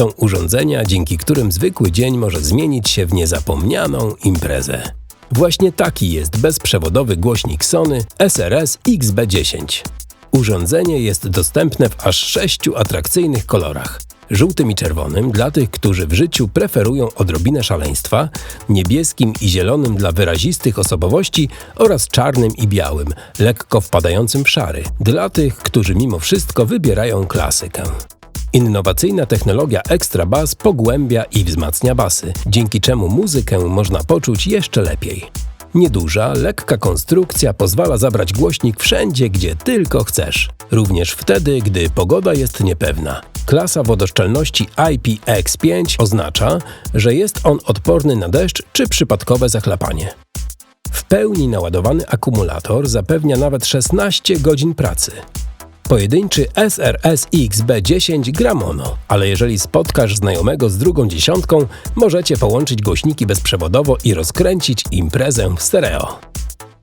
Są urządzenia, dzięki którym zwykły dzień może zmienić się w niezapomnianą imprezę. Właśnie taki jest bezprzewodowy głośnik Sony SRS XB10. Urządzenie jest dostępne w aż sześciu atrakcyjnych kolorach. Żółtym i czerwonym dla tych, którzy w życiu preferują odrobinę szaleństwa, niebieskim i zielonym dla wyrazistych osobowości oraz czarnym i białym, lekko wpadającym w szary, dla tych, którzy mimo wszystko wybierają klasykę. Innowacyjna technologia Extra Bass pogłębia i wzmacnia basy, dzięki czemu muzykę można poczuć jeszcze lepiej. Nieduża, lekka konstrukcja pozwala zabrać głośnik wszędzie, gdzie tylko chcesz. Również wtedy, gdy pogoda jest niepewna. Klasa wodoszczelności IPX5 oznacza, że jest on odporny na deszcz czy przypadkowe zachlapanie. W pełni naładowany akumulator zapewnia nawet 16 godzin pracy. Pojedynczy SRS XB10 gra mono, ale jeżeli spotkasz znajomego z drugą dziesiątką, możecie połączyć głośniki bezprzewodowo i rozkręcić imprezę w stereo.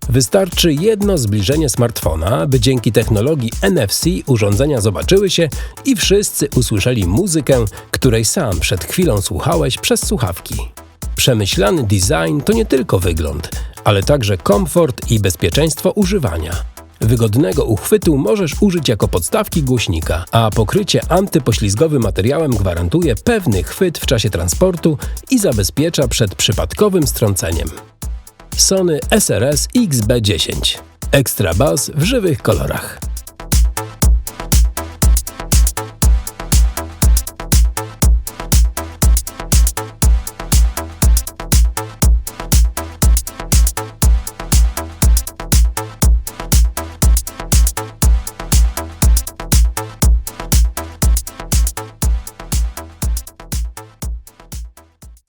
Wystarczy jedno zbliżenie smartfona, by dzięki technologii NFC urządzenia zobaczyły się i wszyscy usłyszeli muzykę, której sam przed chwilą słuchałeś przez słuchawki. Przemyślany design to nie tylko wygląd, ale także komfort i bezpieczeństwo używania. Wygodnego uchwytu możesz użyć jako podstawki głośnika, a pokrycie antypoślizgowym materiałem gwarantuje pewny chwyt w czasie transportu i zabezpiecza przed przypadkowym strąceniem. Sony SRS XB10. Extra bass w żywych kolorach.